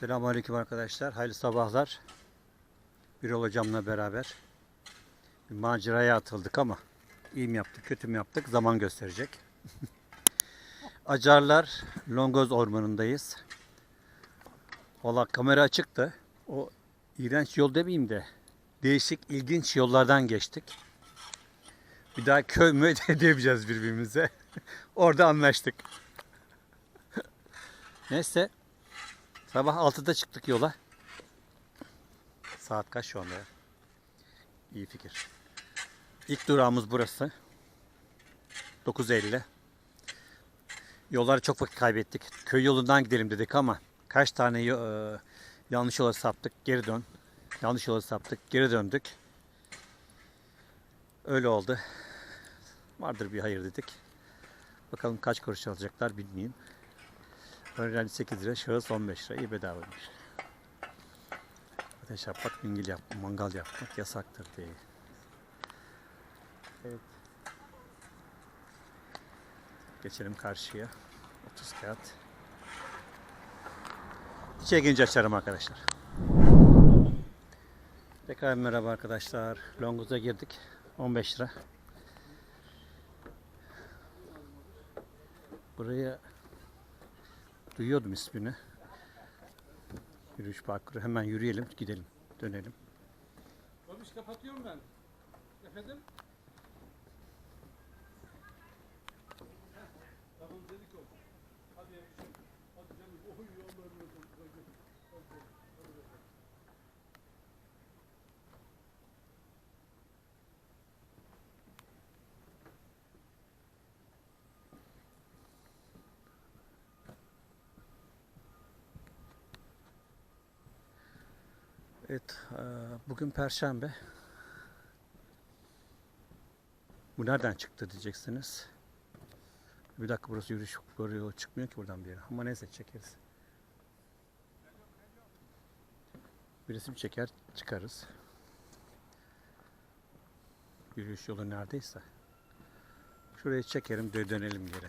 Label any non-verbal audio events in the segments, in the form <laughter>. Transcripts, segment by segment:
Selamünaleyküm arkadaşlar. Hayırlı sabahlar. Bir hocamla beraber bir maceraya atıldık ama iyi mi yaptık, kötü mü yaptık zaman gösterecek. <laughs> Acarlar Longoz Ormanı'ndayız. Valla kamera açıktı. O iğrenç yol demeyeyim de değişik, ilginç yollardan geçtik. Bir daha köy mü <laughs> edemeyeceğiz birbirimize. <laughs> Orada anlaştık. Neyse Sabah 6'da çıktık yola. Saat kaç şu anda ya? İyi fikir. İlk durağımız burası. 9.50. Yolları çok vakit kaybettik. Köy yolundan gidelim dedik ama kaç tane e, yanlış yola saptık. Geri dön. Yanlış yola saptık. Geri döndük. Öyle oldu. Vardır bir hayır dedik. Bakalım kaç kuruş alacaklar bilmeyeyim. Öğrenci 8 lira, şahıs 15 lira. İyi bedavaymış. Ateş yapmak, mingil yapmak, mangal yapmak yasaktır diye. Evet. Geçelim karşıya. 30 kağıt. İçeri girince açarım arkadaşlar. Tekrar merhaba arkadaşlar. Longuz'a girdik. 15 lira. Buraya Duyuyordum ismini. Yürüyüş parkuru. Hemen yürüyelim, gidelim, dönelim. Babiş kapatıyorum ben. Efendim? Tamam dedik Evet, eee, bugün Perşembe. Bu nereden çıktı diyeceksiniz. Bir dakika burası yürüyüş yol çıkmıyor ki buradan bir yere. Ama neyse çekeriz. Bir resim çeker çıkarız. Yürüyüş yolu neredeyse. Şurayı çekerim dö- dönelim geri.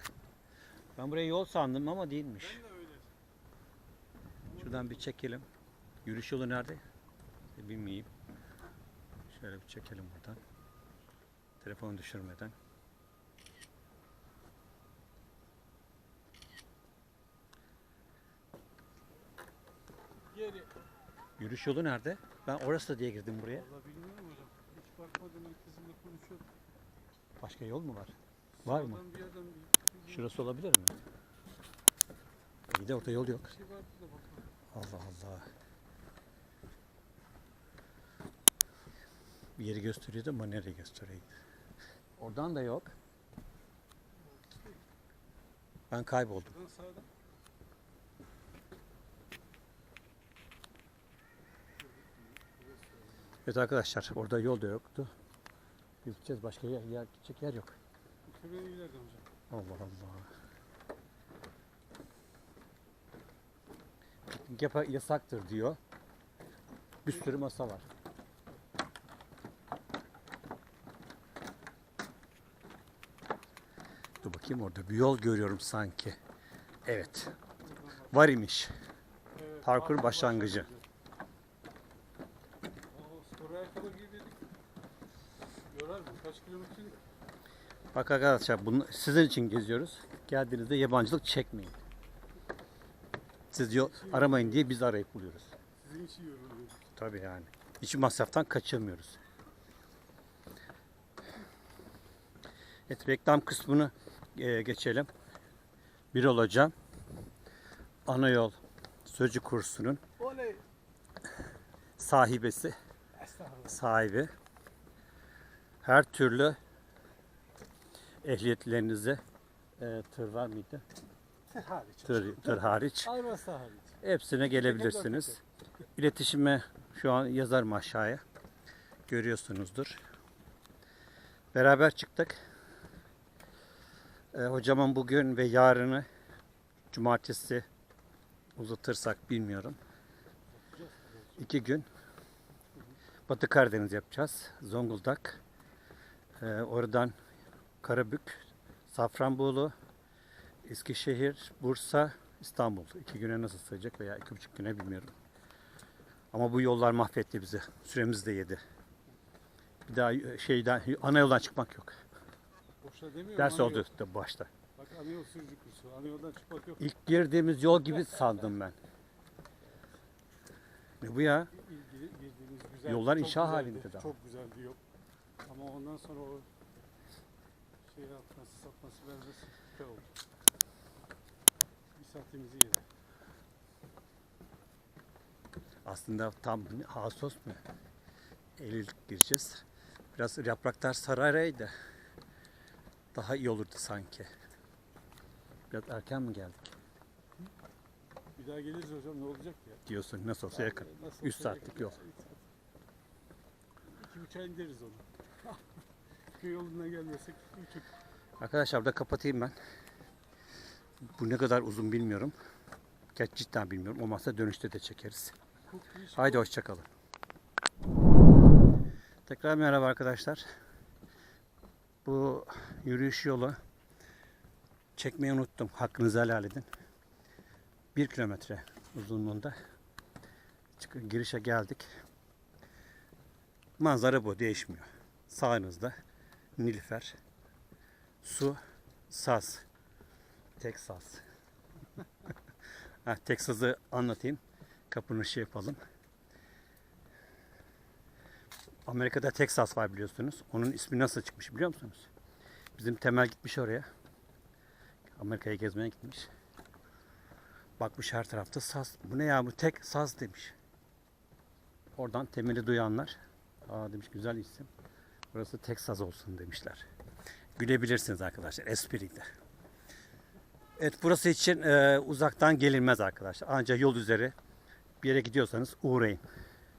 Ben burayı yol sandım ama değilmiş. Şuradan bir çekelim. Yürüyüş yolu nerede? E, Bilmeyeyim. Şöyle bir çekelim buradan. Telefonu düşürmeden. Geri. Yürüyüş yolu nerede? Ben orası diye girdim buraya. Valla bilmiyorum hocam. Hiç bakmadım. İlk konuşuyordum. Başka yol mu var? Var mı? Sağdan bir yerden bir, bir Şurası olabilir mi? İyi de orada yol yok. bir şey vardı da bakalım. Allah Allah. Bir yeri gösteriyordu ama nereye gösteriyordu? Oradan da yok. Ben kayboldum. Evet arkadaşlar orada yol da yoktu. Biz gideceğiz başka yer, yer gidecek yer yok. Şuraya ileride hocam. Allah Allah. Piknik yapa- yasaktır diyor. Bir sürü masa var. Bakayım orada bir yol görüyorum sanki. Evet. Var imiş. Parkur başlangıcı. Bak arkadaşlar bunu sizin için geziyoruz. Geldiğinizde yabancılık çekmeyin. Siz yol aramayın diye biz arayıp buluyoruz. Sizin için yoruluyor. Tabii yani. Hiç masraftan kaçırmıyoruz. Evet reklam kısmını e, geçelim. Bir olacağım. Ana yol sözcü kursunun Oley. sahibesi, sahibi. Her türlü ehliyetlerinize e, tır var mıydı? Hariç. Tır, tır hariç. Hepsine gelebilirsiniz. İletişime şu an yazarım aşağıya. Görüyorsunuzdur. Beraber çıktık. Ee, hocamın bugün ve yarını cumartesi uzatırsak bilmiyorum. İki gün Batı Karadeniz yapacağız. Zonguldak, Ee, oradan Karabük, Safranbolu, Eskişehir, Bursa, İstanbul. İki güne nasıl sığacak veya iki buçuk güne bilmiyorum. Ama bu yollar mahvetti bizi. Süremiz de yedi. Bir daha e, şeyden, ana yoldan çıkmak yok. Boşuna demiyorum. Ders oldu da başta. Bak ana yol sürücü kursu. Yoldan çıkmak yok. İlk girdiğimiz yol gibi sandım ben. Ne bu ya? İlgili, girdiğimiz güzel. Yollar çok inşa güzeldi, halinde daha. Çok güzeldi yol. Ama ondan sonra o şey yapması, sapması vermesi şey oldu. Bir saatimizi yedi. Aslında tam Ağustos mu? Eylül gireceğiz. Biraz yapraklar sararaydı. Daha iyi olurdu sanki. Biraz erken mi geldik Bir daha geliriz hocam ne olacak ya? diyorsun. Nasıl olsa yakın. Nasıl olsa saatlik yakın. yol. İki buçuğa indiririz onu. <laughs> Köy yoluna gelmesek üç Arkadaşlar burada kapatayım ben. Bu ne kadar uzun bilmiyorum. Gerçi cidden bilmiyorum. Olmazsa dönüşte de çekeriz. Haydi hoşçakalın. Tekrar merhaba arkadaşlar. Bu yürüyüş yolu çekmeyi unuttum. Hakkınızı helal edin. Bir kilometre uzunluğunda girişe geldik. Manzara bu değişmiyor. Sağınızda Nilüfer, su, saz. Tek saz. <laughs> ha, tek sazı anlatayım. Kapanışı yapalım. Amerika'da Texas var biliyorsunuz. Onun ismi nasıl çıkmış biliyor musunuz? Bizim Temel gitmiş oraya. Amerika'ya gezmeye gitmiş. Bakmış her tarafta saz. Bu ne ya bu tek saz demiş. Oradan Temel'i duyanlar. Aa demiş güzel isim. Burası Texas olsun demişler. Gülebilirsiniz arkadaşlar espriydi. Evet burası için e, uzaktan gelinmez arkadaşlar. Ancak yol üzeri bir yere gidiyorsanız uğrayın.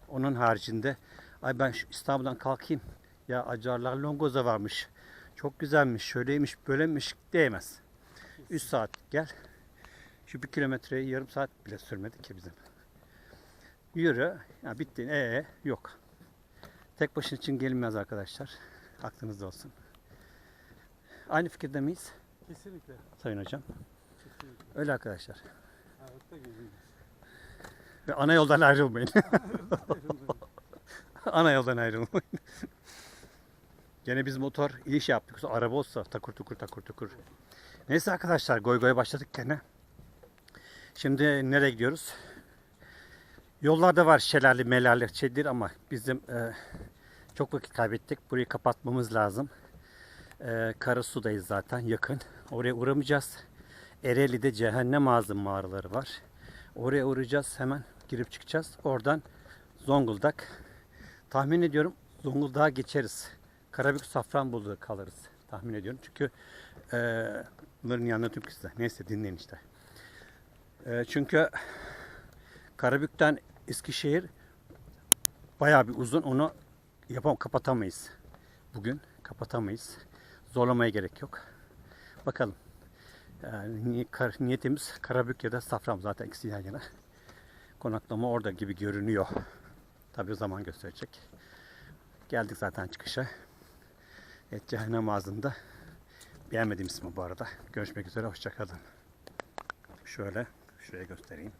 Onun haricinde ay ben şu İstanbul'dan kalkayım. Ya Acarlar Longoza varmış. Çok güzelmiş, şöyleymiş, böylemiş değmez. 3 saat gel. Şu bir kilometreyi yarım saat bile sürmedi ki bizim. Yürü. Ya bitti. Ee yok. Tek başına için gelinmez arkadaşlar. Aklınızda olsun. Aynı fikirde miyiz Kesinlikle. Sayın Hocam? Kesinlikle. Öyle arkadaşlar. Ve ana yoldan ayrılmayın. <laughs> <laughs> ana yoldan ayrılmayın. Gene biz motor iyi şey yaptık. Yoksa Araba olsa takur tukur takur tukur. Neyse arkadaşlar goy goya başladık gene. Şimdi nereye gidiyoruz? Yollarda var şelale melale şeydir ama bizim e, çok vakit kaybettik. Burayı kapatmamız lazım. E, Karasu'dayız zaten yakın. Oraya uğramayacağız. Ereğli'de cehennem ağzı mağaraları var. Oraya uğrayacağız hemen girip çıkacağız. Oradan Zonguldak. Tahmin ediyorum Zonguldak'a geçeriz. Karabük Safranbolu'da kalırız. Tahmin ediyorum. Çünkü e, bunların anlatayım ki size. Neyse dinleyin işte. E, çünkü Karabük'ten Eskişehir bayağı bir uzun. Onu yapam kapatamayız. Bugün kapatamayız. Zorlamaya gerek yok. Bakalım. Yani niyetimiz Karabük ya da Safran zaten ikisi yan yana. Konaklama orada gibi görünüyor. Tabii o zaman gösterecek. Geldik zaten çıkışa. Evet cehennem ağzında. Beğenmediğim ismi bu arada. Görüşmek üzere hoşçakalın. Şöyle şuraya göstereyim.